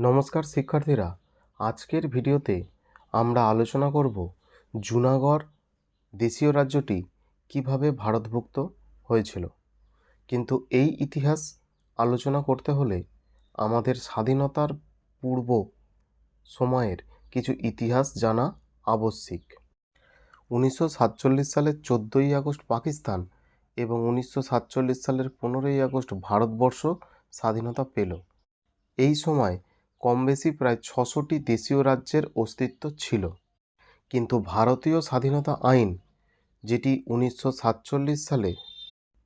নমস্কার শিক্ষার্থীরা, আজকের ভিডিওতে আমরা আলোচনা করব জুনাগড় দেশীয় রাজ্যটি কীভাবে ভারতভুক্ত হয়েছিল। কিন্তু এই ইতিহাস আলোচনা করতে হলে আমাদের স্বাধীনতার পূর্ব সময়ের কিছু ইতিহাস জানা আবশ্যিক। উনিশশো সাতচল্লিশ সালের চোদ্দোই আগস্ট পাকিস্তান এবং উনিশশো সাতচল্লিশ সালের পনেরোই আগস্ট ভারতবর্ষ স্বাধীনতা পেল। এই সময় কম বেশি প্রায় ছশোটি দেশীয় রাজ্যের অস্তিত্ব ছিল। কিন্তু ভারতীয় স্বাধীনতা আইন, যেটি উনিশশো সাতচল্লিশ সালে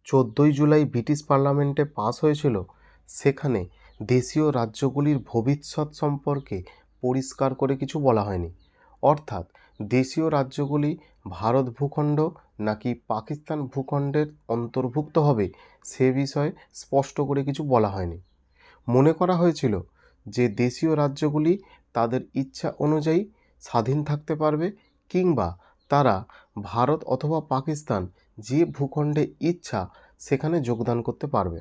চোদ্দোই জুলাই ব্রিটিশ পার্লামেন্টে পাস হয়েছিল, সেখানে দেশীয় রাজ্যগুলির ভবিষ্যৎ সম্পর্কে পরিষ্কার করে কিছু বলা হয়নি। অর্থাৎ দেশীয় রাজ্যগুলি ভারত ভূখণ্ড নাকি পাকিস্তান ভূখণ্ডের অন্তর্ভুক্ত হবে, সে বিষয়ে স্পষ্ট করে কিছু বলা হয়নি। মনে করা হয়েছিল যে দেশীয় রাজ্যগুলি তাদের ইচ্ছা অনুযায়ী স্বাধীন থাকতে পারবে কিংবা তারা ভারত অথবা পাকিস্তান যে ভূখণ্ডে ইচ্ছা সেখানে যোগদান করতে পারবে।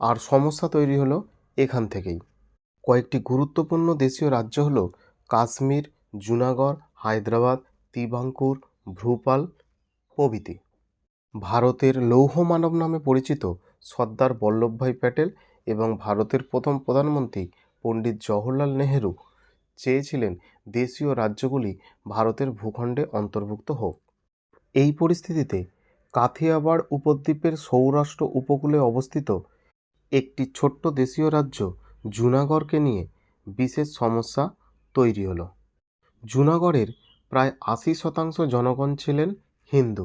আর সমস্যা তৈরি হলো এখান থেকেই। কয়েকটি গুরুত্বপূর্ণ দেশীয় রাজ্য হলো কাশ্মীর, জুনাগড়, হায়দ্রাবাদ, তিবাঙ্কুর ভ্রুপাল প্রভৃতি। ভারতের লৌহ মানব নামে পরিচিত সর্দার বল্লভভাই প্যাটেল এবং ভারতের প্রথম প্রধানমন্ত্রী পণ্ডিত জওহরলাল নেহেরু চেয়েছিলেন দেশীয় রাজ্যগুলি ভারতের ভূখণ্ডে অন্তর্ভুক্ত হোক। এই পরিস্থিতিতে কাথিয়াবাড় উপদ্বীপের সৌরাষ্ট্র উপকূলে অবস্থিত একটি ছোট্ট দেশীয় রাজ্য জুনাগড়কে নিয়ে বিশেষ সমস্যা তৈরি হলো। জুনাগড়ের প্রায় আশি শতাংশ জনগণ ছিলেন হিন্দু,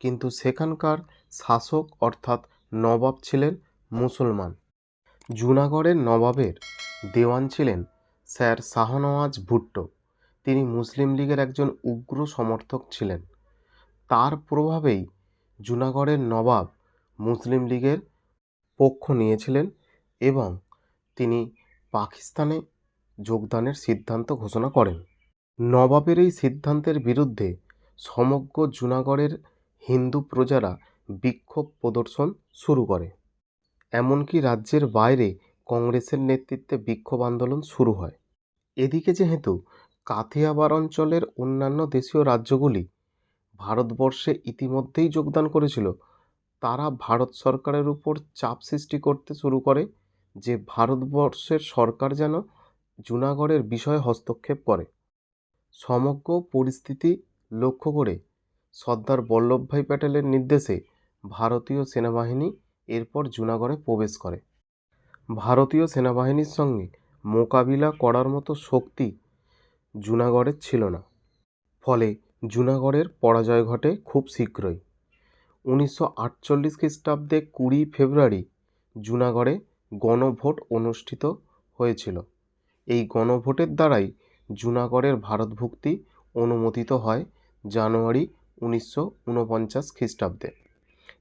কিন্তু সেখানকার শাসক অর্থাৎ নবাব ছিলেন মুসলমান। জুনাগড়ের নবাবের দেওয়ান ছিলেন স্যার শাহনওয়াজ ভুট্টো। তিনি মুসলিম লীগের একজন উগ্র সমর্থক ছিলেন। তার প্রভাবেই জুনাগড়ের নবাব মুসলিম লীগের পক্ষ নিয়েছিলেন এবং তিনি পাকিস্তানে যোগদানের সিদ্ধান্ত ঘোষণা করেন। নবাবের এই সিদ্ধান্তের বিরুদ্ধে সমগ্র জুনাগড়ের হিন্দু প্রজারা বিক্ষোভ প্রদর্শন শুরু করে। এমনকি রাজ্যের বাইরে কংগ্রেসের নেতৃত্বে বিক্ষোভ আন্দোলন শুরু হয়। এদিকে যেহেতু কাথিয়াবার অঞ্চলের অন্যান্য দেশীয় রাজ্যগুলি ভারতবর্ষে ইতিমধ্যেই যোগদান করেছিল, তারা ভারত সরকারের উপর চাপ সৃষ্টি করতে শুরু করে যে ভারতবর্ষের সরকার যেন জুনাগড়ের বিষয়ে হস্তক্ষেপ করে। সমগ্র পরিস্থিতি লক্ষ্য করে সর্দার বল্লভভাই প্যাটেলের নির্দেশে ভারতীয় সেনাবাহিনী এরপর জুনাগড়ে প্রবেশ করে। ভারতীয় সেনাবাহিনীর সঙ্গে মোকাবিলা করার মতো শক্তি জুনাগড়ের ছিল না। ফলে জুনাগড়ের পরাজয় ঘটে খুব শীঘ্রই। উনিশশো আটচল্লিশ খ্রিস্টাব্দে কুড়ি ফেব্রুয়ারি জুনাগড়ে গণভোট অনুষ্ঠিত হয়েছিল। এই গণভোটের দ্বারাই জুনাগড়ের ভারতভুক্তি অনুমোদিত হয় জানুয়ারি উনিশশো ঊনপঞ্চাশ খ্রিস্টাব্দে।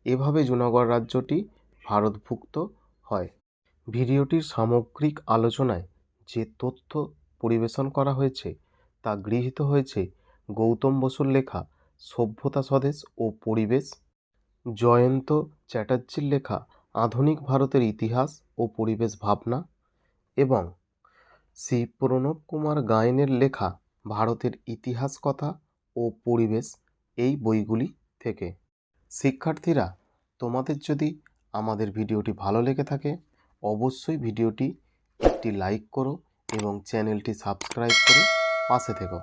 এভাবে জুনাগড় রাজ্যটি ভারতভুক্ত হয়। ভিডিওটির সামগ্রিক আলোচনায় যে তথ্য পরিবেশন করা হয়েছে তা গৃহীত হয়েছে গৌতম বসুর লেখা সভ্যতা স্বদেশ ও পরিবেশ, জয়ন্ত চ্যাটার্জির লেখা আধুনিক ভারতের ইতিহাস ও পরিবেশ ভাবনা এবং শ্রী প্রণব কুমার গায়েনের লেখা ভারতের ইতিহাস কথা ও পরিবেশ এই বইগুলি থেকে। শিক্ষার্থীরা, তোমাদের যদি আমাদের ভিডিওটি ভালো লেগে থাকে অবশ্যই ভিডিওটি একটি লাইক করো এবং চ্যানেলটি সাবস্ক্রাইব করে পাশে থেকো।